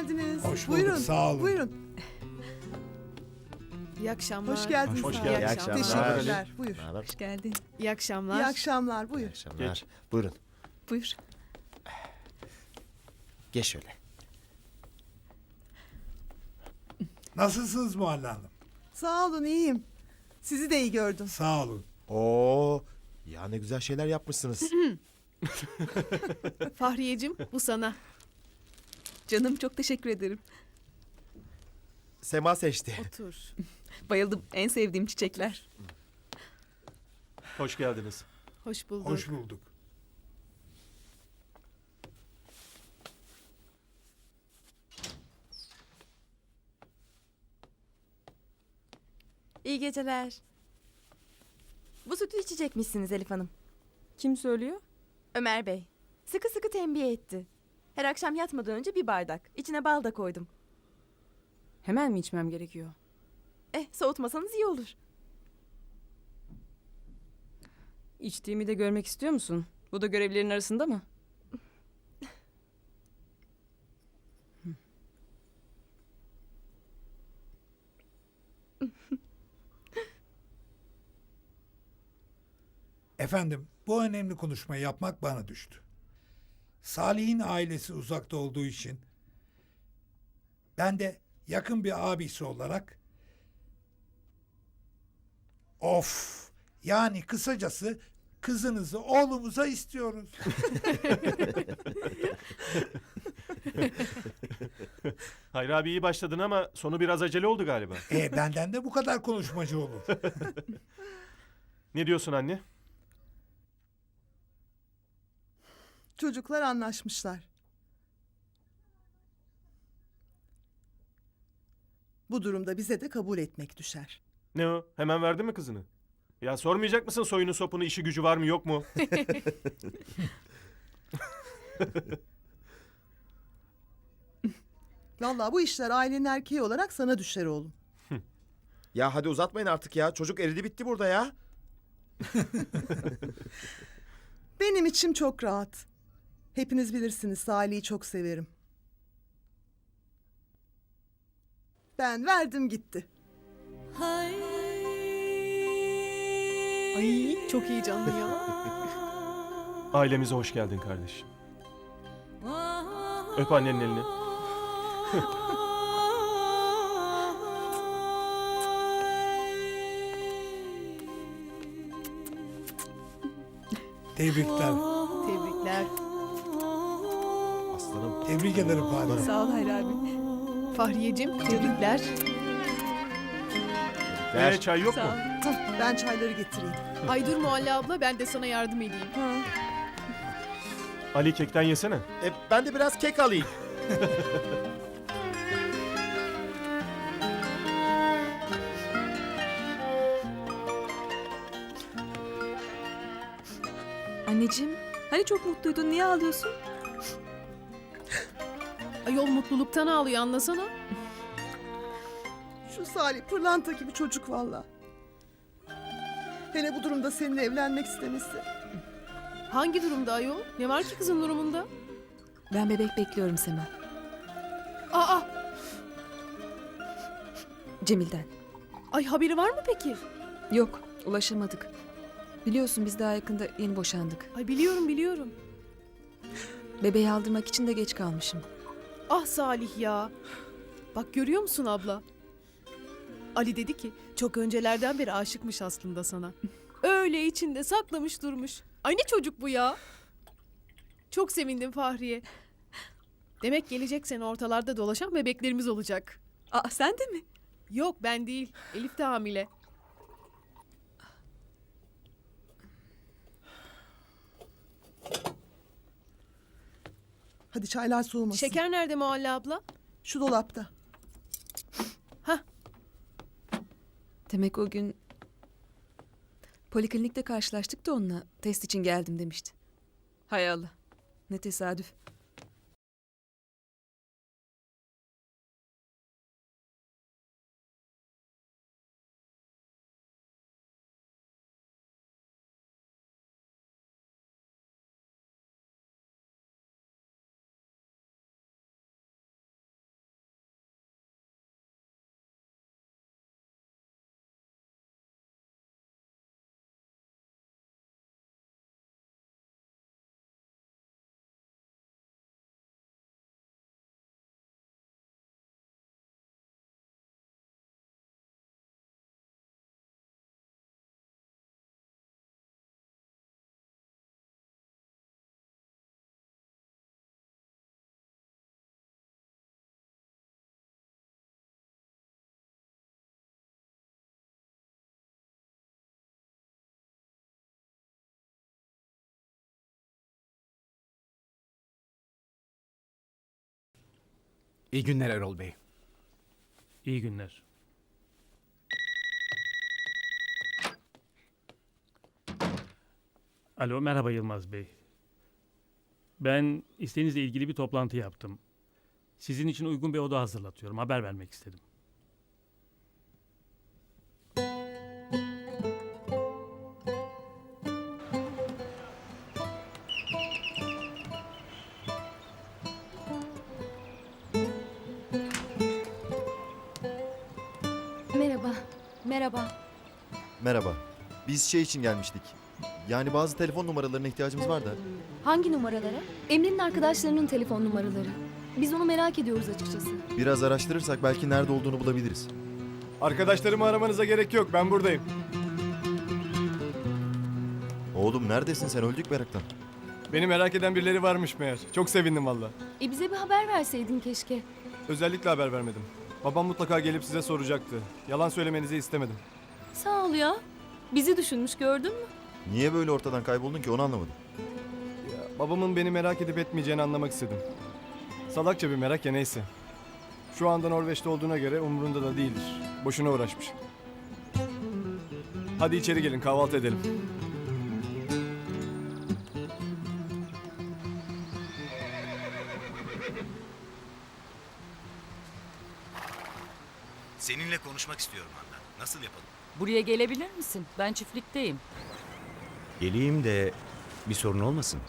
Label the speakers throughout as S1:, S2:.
S1: geldiniz.
S2: Hoş bulduk,
S1: Buyurun.
S2: sağ olun.
S1: Buyurun.
S3: İyi akşamlar.
S1: Hoş geldiniz.
S4: Hoş
S1: sağ
S4: geldin. İyi
S3: akşamlar.
S1: Teşekkürler. Buyur.
S4: Merhaba.
S5: Hoş geldin.
S3: İyi akşamlar.
S1: İyi akşamlar.
S4: İyi
S1: Buyur.
S4: akşamlar.
S5: Geç.
S4: Buyurun.
S5: Buyur.
S4: Geç şöyle.
S2: Nasılsınız Muhalle Hanım?
S1: Sağ olun iyiyim. Sizi de iyi gördüm.
S2: Sağ olun.
S4: Oo, ya ne güzel şeyler yapmışsınız.
S3: Fahriyeciğim bu sana.
S5: Canım çok teşekkür ederim.
S4: Sema seçti.
S3: Otur.
S5: Bayıldım. En sevdiğim çiçekler.
S6: Hoş geldiniz.
S3: Hoş bulduk.
S2: Hoş bulduk.
S7: İyi geceler. Bu sütü içecekmişsiniz Elif Hanım.
S5: Kim söylüyor?
S7: Ömer Bey. Sıkı sıkı tembih etti. Her akşam yatmadan önce bir bardak. İçine bal da koydum.
S5: Hemen mi içmem gerekiyor?
S7: Eh soğutmasanız iyi olur.
S5: İçtiğimi de görmek istiyor musun? Bu da görevlerin arasında mı?
S2: Efendim, bu önemli konuşmayı yapmak bana düştü. Salih'in ailesi uzakta olduğu için ben de yakın bir abisi olarak of yani kısacası kızınızı oğlumuza istiyoruz.
S6: Hayri abi iyi başladın ama sonu biraz acele oldu galiba.
S2: e benden de bu kadar konuşmacı olur.
S6: Ne diyorsun anne?
S1: Çocuklar anlaşmışlar. Bu durumda bize de kabul etmek düşer.
S6: Ne o? Hemen verdin mi kızını? Ya sormayacak mısın soyunu sopunu işi gücü var mı yok mu?
S1: Vallahi bu işler ailenin erkeği olarak sana düşer oğlum.
S4: Ya hadi uzatmayın artık ya. Çocuk eridi bitti burada ya.
S1: Benim içim çok rahat. Hepiniz bilirsiniz Salih'i çok severim. Ben verdim gitti.
S3: Ay çok heyecanlı ya.
S6: Ailemize hoş geldin kardeşim. Öp annenin elini.
S2: Tebrikler.
S3: Tebrikler.
S4: Aslanım.
S2: Tebrik ederim Fahri.
S5: Sağ ol Hayri abi.
S3: Fahriyeciğim tebrikler.
S4: Ver.
S6: Ee, çay yok mu?
S5: Sağ ol.
S1: Hah, Ben çayları getireyim.
S3: Ay dur Muhalle abla ben de sana yardım edeyim.
S1: Ha.
S6: Ali kekten yesene.
S4: E, ben de biraz kek alayım.
S5: Anneciğim, hani çok mutluydun? Niye ağlıyorsun?
S3: Ayol mutluluktan ağlıyor anlasana.
S1: Şu Salih pırlanta gibi çocuk valla. Hele bu durumda seninle evlenmek istemesi.
S3: Hangi durumda ayol? Ne var ki kızın durumunda?
S5: Ben bebek bekliyorum Sema.
S3: Aa,
S5: Cemil'den.
S3: ay haberi var mı peki?
S5: Yok, ulaşamadık. Biliyorsun biz daha yakında yeni boşandık.
S3: Ay biliyorum biliyorum.
S5: Bebeği aldırmak için de geç kalmışım.
S3: Ah Salih ya. Bak görüyor musun abla? Ali dedi ki çok öncelerden beri aşıkmış aslında sana. Öyle içinde saklamış durmuş. Ay ne çocuk bu ya. Çok sevindim Fahriye. Demek gelecek sene ortalarda dolaşan bebeklerimiz olacak.
S5: Aa sen de mi?
S3: Yok ben değil. Elif de hamile.
S1: Hadi çaylar soğumasın.
S3: Şeker nerede Muhalle abla?
S1: Şu dolapta.
S5: Demek o gün poliklinikte karşılaştık da onunla test için geldim demişti. Hay Allah. Ne tesadüf.
S8: İyi günler Erol Bey.
S9: İyi günler. Alo, merhaba Yılmaz Bey. Ben isteğinizle ilgili bir toplantı yaptım. Sizin için uygun bir oda hazırlatıyorum. Haber vermek istedim.
S10: Merhaba.
S4: Merhaba. Biz şey için gelmiştik. Yani bazı telefon numaralarına ihtiyacımız var da.
S10: Hangi numaralara? Emre'nin arkadaşlarının telefon numaraları. Biz onu merak ediyoruz açıkçası.
S4: Biraz araştırırsak belki nerede olduğunu bulabiliriz.
S6: Arkadaşlarımı aramanıza gerek yok. Ben buradayım.
S4: Oğlum neredesin sen öldük meraktan.
S6: Beni merak eden birileri varmış meğer. Çok sevindim valla.
S10: E bize bir haber verseydin keşke.
S6: Özellikle haber vermedim. Babam mutlaka gelip size soracaktı. Yalan söylemenizi istemedim.
S10: Sağ ol ya. Bizi düşünmüş gördün mü?
S4: Niye böyle ortadan kayboldun ki onu anlamadım.
S6: Ya, babamın beni merak edip etmeyeceğini anlamak istedim. Salakça bir merak ya neyse. Şu anda Norveç'te olduğuna göre umurunda da değildir. Boşuna uğraşmış. Hadi içeri gelin kahvaltı edelim.
S8: Seninle konuşmak istiyorum Handan. Nasıl yapalım?
S5: Buraya gelebilir misin? Ben çiftlikteyim.
S8: Geleyim de bir sorun olmasın.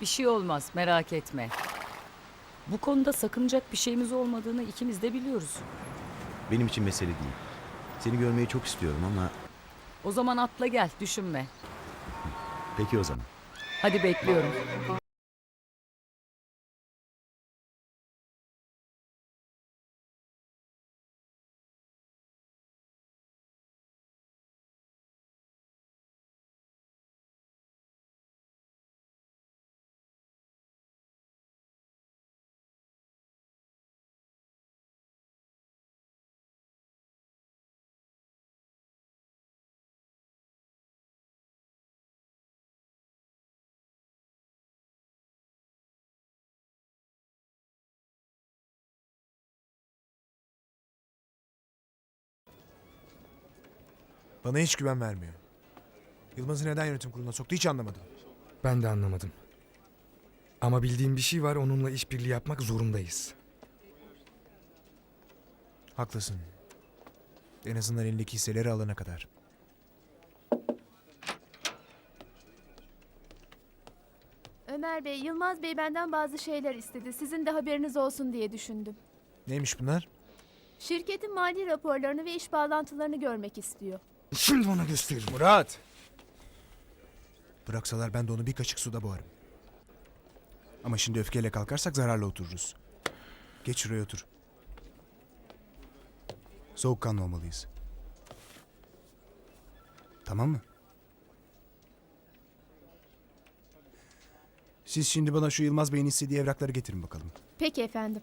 S5: Bir şey olmaz merak etme. Bu konuda sakınacak bir şeyimiz olmadığını ikimiz de biliyoruz.
S8: Benim için mesele değil. Seni görmeyi çok istiyorum ama
S5: O zaman atla gel düşünme.
S8: peki o zaman.
S5: Hadi bekliyorum.
S11: Bana hiç güven vermiyor. Yılmaz'ı neden yönetim kuruluna soktu hiç anlamadım.
S12: Ben de anlamadım. Ama bildiğim bir şey var onunla işbirliği yapmak zorundayız.
S11: Haklısın. En azından elindeki hisseleri alana kadar.
S10: Ömer Bey, Yılmaz Bey benden bazı şeyler istedi. Sizin de haberiniz olsun diye düşündüm.
S11: Neymiş bunlar?
S10: Şirketin mali raporlarını ve iş bağlantılarını görmek istiyor.
S12: Şimdi ona gösteririm.
S11: Murat! Bıraksalar ben de onu bir kaşık suda boğarım. Ama şimdi öfkeyle kalkarsak zararla otururuz. Geç şuraya otur. Soğukkanlı olmalıyız. Tamam mı? Siz şimdi bana şu Yılmaz Bey'in istediği evrakları getirin bakalım.
S10: Peki efendim.